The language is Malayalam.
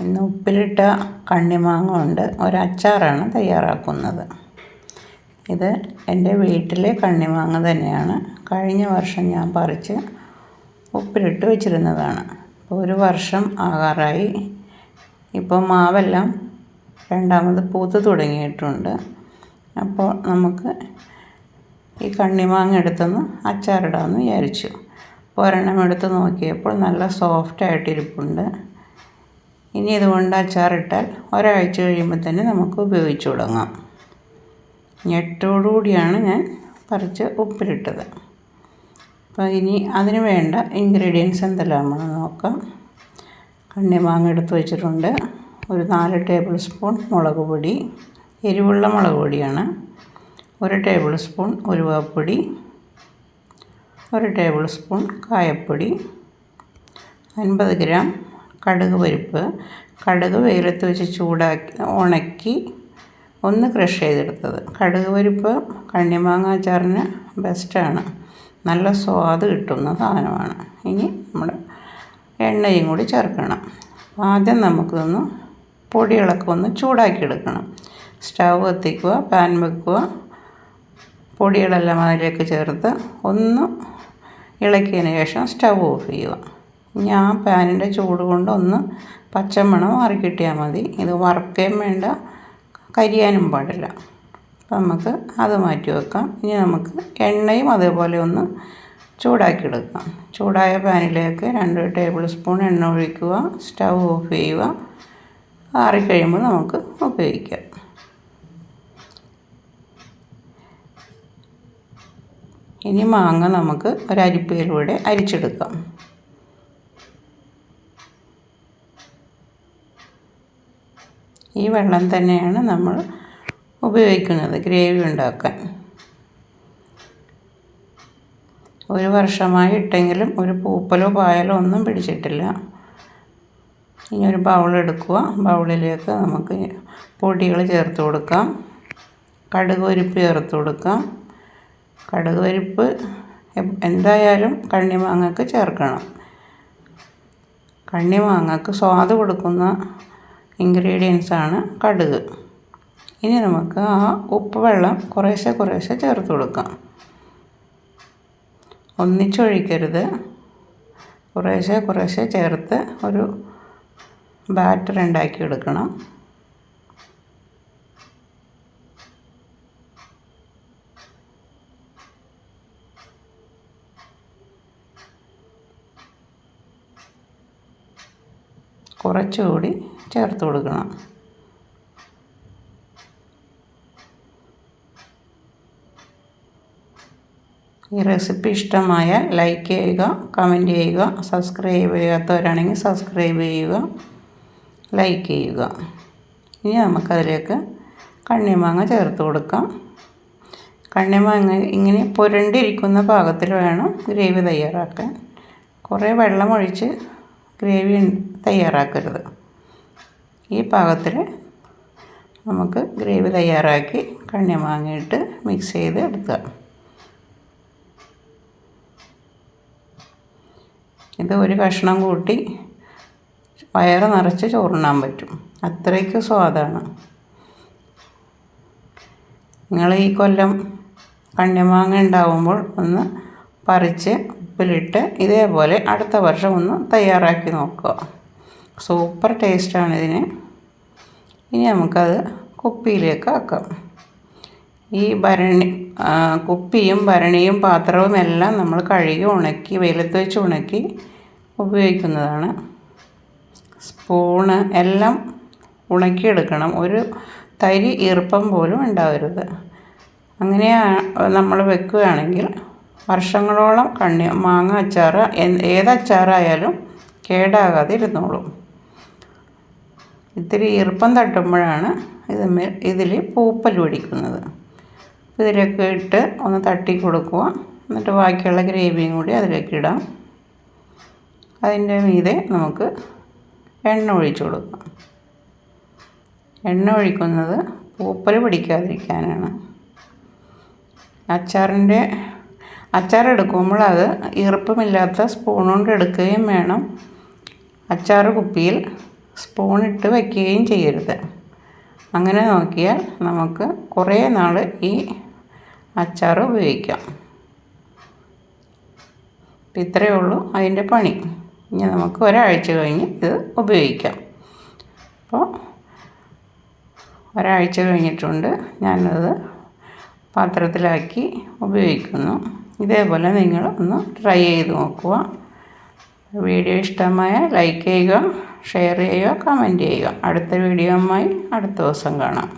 ഇന്ന് ഉപ്പിലിട്ട കണ്ണിമാങ്ങ കൊണ്ട് ഒരച്ചാറാണ് തയ്യാറാക്കുന്നത്. ഇത് എന്റെ വീട്ടിലെ കണ്ണിമാങ്ങ തന്നെയാണ്. കഴിഞ്ഞ വർഷം ഞാൻ പറിച്ച് ഉപ്പിലിട്ട് വെച്ചിരുന്നതാണ്. ഒരു വർഷം ആകാറായി. ഇപ്പോൾ മാവെല്ലാം രണ്ടാമത് പൂത്ത് തുടങ്ങിയിട്ടുണ്ട്. അപ്പോൾ നമുക്ക് ഈ കണ്ണിമാങ്ങ എടുത്തൊന്ന് അച്ചാറിടാമെന്ന് വിചാരിച്ചു. ഒരെണ്ണം എടുത്ത് നോക്കിയപ്പോൾ നല്ല സോഫ്റ്റ് ആയിട്ടിരിപ്പുണ്ട് ഇനി ഇതുകൊണ്ട് അച്ചാറിട്ടാൽ ഒരാഴ്ച കഴിയുമ്പോൾ തന്നെ നമുക്ക് ഉപയോഗിച്ച് തുടങ്ങാം. ഞെട്ടോടുകൂടിയാണ് ഞാൻ പറിച്ച് ഉപ്പിലിട്ടത്. അപ്പോൾ ഇനി അതിന് വേണ്ട ഇൻഗ്രീഡിയൻസ് എന്തെല്ലാമാണ് നോക്കാം. കണ്ണിമാങ്ങ എടുത്ത് വെച്ചിട്ടുണ്ട്. ഒരു നാല് ടേബിൾ സ്പൂൺ മുളക് പൊടി എരിവുള്ള മുളക് പൊടിയാണ്. ഒരു ടേബിൾ സ്പൂൺ ഉലുവാപ്പൊടി ഒരു ടേബിൾ സ്പൂൺ കായപ്പൊടി അൻപത് ഗ്രാം കടുക് പരിപ്പ് കടുക് വെയിലത്ത് വെച്ച് ചൂടാക്കി ഉണക്കി ഒന്ന് ക്രഷ് ചെയ്തെടുത്തത്. കടുക് പരിപ്പ് കണ്ണിമാങ്ങ അച്ചാറിന് ബെസ്റ്റാണ് നല്ല സ്വാദ് കിട്ടുന്ന സാധനമാണ്. ഇനി നമ്മൾ എണ്ണയും കൂടി ചേർക്കണം. ആദ്യം നമുക്കൊന്ന് പൊടികളൊക്കെ ഒന്ന് ചൂടാക്കി എടുക്കണം കത്തിക്കുക പാൻ വെക്കുക. പൊടികളെല്ലാം അതിലേക്ക് ചേർത്ത് ഒന്ന് ഇളക്കിയതിന് ശേഷം സ്റ്റൗ ഓഫ് ചെയ്യുക. ഞാൻ പാനിന്റെ ചൂട് കൊണ്ട് ഒന്ന് പച്ചമണം വറുക്കിട്ടിയാൽ മതി. ഇത് വറുക്കുകയും വേണ്ട കരിയാനും പാടില്ല. അപ്പം നമുക്ക് അത് മാറ്റി വെക്കാം. ഇനി നമുക്ക് എണ്ണയും അതേപോലെ ഒന്ന് ചൂടാക്കി എടുക്കാം. ചൂടായ പാനിലേക്ക് രണ്ട് ടേബിൾ സ്പൂൺ എണ്ണ ഒഴിക്കുക സ്റ്റൗ ഓഫ് ചെയ്യുക. ആറിക്കഴിയുമ്പോൾ നമുക്ക് ഉപയോഗിക്കാം. ഇനി മാങ്ങ നമുക്ക് ഒരു ഒരരിപ്പയിലൂടെ അരിച്ചെടുക്കാം. ഈ വെള്ളം തന്നെയാണ് നമ്മൾ ഉപയോഗിക്കുന്നത് ഗ്രേവി ഉണ്ടാക്കാൻ. ഒരു വർഷമായി ഇട്ടെങ്കിലും ഒരു പൂപ്പലോ പായലോ ഒന്നും പിടിച്ചിട്ടില്ല. ഇനി ഒരു ബൗളെടുക്കുക ബൗളിലേക്ക് നമുക്ക് പൊടികൾ ചേർത്ത് കൊടുക്കാം. കടുക് പരിപ്പ് ചേർത്ത് കൊടുക്കാം. കടുക് പരിപ്പ് എന്തായാലും കണ്ണിമാങ്ങക്ക് ചേർക്കണം. കണ്ണിമാങ്ങക്ക് സ്വാദ് കൊടുക്കുന്ന ഇൻഗ്രീഡിയൻസ് ആണ് കടുക്. ഇനി നമുക്ക് ആ ഉപ്പ് വെള്ളം കുറേശ്ശെ കുറേശ്ശെ ചേർത്ത് കൊടുക്കാം. ഒന്നിച്ചൊഴിക്കരുത്. കുറേശ്ശെ കുറേശ്ശെ ചേർത്ത് ഒരു ബാറ്റർ ഉണ്ടാക്കി എടുക്കണം. കുറച്ചുകൂടി ചേർത്ത് കൊടുക്കണം. ഈ റെസിപ്പി ഇഷ്ടമായാൽ ലൈക്ക് ചെയ്യുക കമന്റ് ചെയ്യുക സബ്സ്ക്രൈബ് ചെയ്യാത്തവരാണെങ്കിൽ സബ്സ്ക്രൈബ് ചെയ്യുക ലൈക്ക് ചെയ്യുക. ഇനി നമുക്കതിലേക്ക് കണ്ണിമാങ്ങ ചേർത്ത് കൊടുക്കാം. കണ്ണിമാങ്ങ ഇങ്ങനെ പുരണ്ടിരിക്കുന്ന പാകത്തിൽ വേണം ഗ്രേവി തയ്യാറാക്കാൻ. കുറേ വെള്ളം ഒഴിച്ച് ഗ്രേവി തയ്യാറാക്കരുത്. ഈ പാകത്തിൽ നമുക്ക് ഗ്രേവി തയ്യാറാക്കി കണ്ണിമാങ്ങയിട്ട് മിക്സ് ചെയ്ത് എടുക്കുക. ഇത് ഒരു കഷ്ണം കൂട്ടി വയറ് നിറച്ച് ചോറുണ്ണാൻ പറ്റും. അത്രയ്ക്ക് സ്വാദാണ്. നിങ്ങൾ ഈ കൊല്ലം കണ്ണിമാങ്ങ ഉണ്ടാവുമ്പോൾ ഒന്ന് പറിച്ച് ഉപ്പിലിട്ട് ഇതേപോലെ അടുത്ത വർഷം ഒന്ന് തയ്യാറാക്കി നോക്കുക. സൂപ്പർ ടേസ്റ്റാണ് ഇതിന്. ഇനി നമുക്കത് കുപ്പിയിലേക്ക് ആക്കാം. ഈ ഭരണി കുപ്പിയും ഭരണിയും പാത്രവും എല്ലാം നമ്മൾ കഴുകി ഉണക്കി വെയിലത്ത് വെച്ച് ഉണക്കി ഉപയോഗിക്കുന്നതാണ്. സ്പൂണ് എല്ലാം ഉണക്കിയെടുക്കണം. ഒരു തരി ഈർപ്പം പോലും ഉണ്ടാവരുത്. അങ്ങനെ നമ്മൾ വെക്കുകയാണെങ്കിൽ വർഷങ്ങളോളം കണ്ണി മാങ്ങ അച്ചാർ ഏത് അച്ചാറായാലും കേടാകാതെ ഇരുന്നോളും. ഇത്തിരി ഈർപ്പം തട്ടുമ്പോഴാണ് ഇത് ഇതിൽ പൂപ്പൽ പിടിക്കുന്നത്. ഇതിലൊക്കെ ഇട്ട് ഒന്ന് തട്ടി കൊടുക്കുക. എന്നിട്ട് ബാക്കിയുള്ള ഗ്രേവിയും കൂടി അതിലേക്ക് ഇടാം. അതിന്റെ മീതെ നമുക്ക് എണ്ണ ഒഴിച്ചു കൊടുക്കാം. എണ്ണ ഒഴിക്കുന്നത് പൂപ്പൽ പിടിക്കാതിരിക്കാനാണ്. അച്ചാറിന്റെ അച്ചാർ എടുക്കുമ്പോൾ അത് ഈർപ്പമില്ലാത്ത സ്പൂൺ കൊണ്ട് എടുക്കുകയും വേണം. അച്ചാർ കുപ്പിയിൽ സ്പൂണിട്ട് വയ്ക്കുകയും ചെയ്യരുത്. അങ്ങനെ നോക്കിയാൽ നമുക്ക് കുറേ നാൾ ഈ അച്ചാർ ഉപയോഗിക്കാം. ഇത്രയേ ഉള്ളൂ അതിന്റെ പണി. ഇനി നമുക്ക് ഒരാഴ്ച കഴിഞ്ഞ് ഇത് ഉപയോഗിക്കാം. അപ്പോൾ ഒരാഴ്ച കഴിഞ്ഞിട്ടുണ്ട് ഞാനത് പാത്രത്തിലാക്കി ഉപയോഗിക്കുന്നു. ഇതേപോലെ നിങ്ങൾ ഒന്ന് ട്രൈ ചെയ്ത് നോക്കുക. വീഡിയോ ഇഷ്ടമായ ലൈക്ക് ചെയ്യുക ഷെയർ ചെയ്യുക കമന്റ് ചെയ്യുക. അടുത്ത വീഡിയോയുമായി അടുത്ത ദിവസം കാണാം.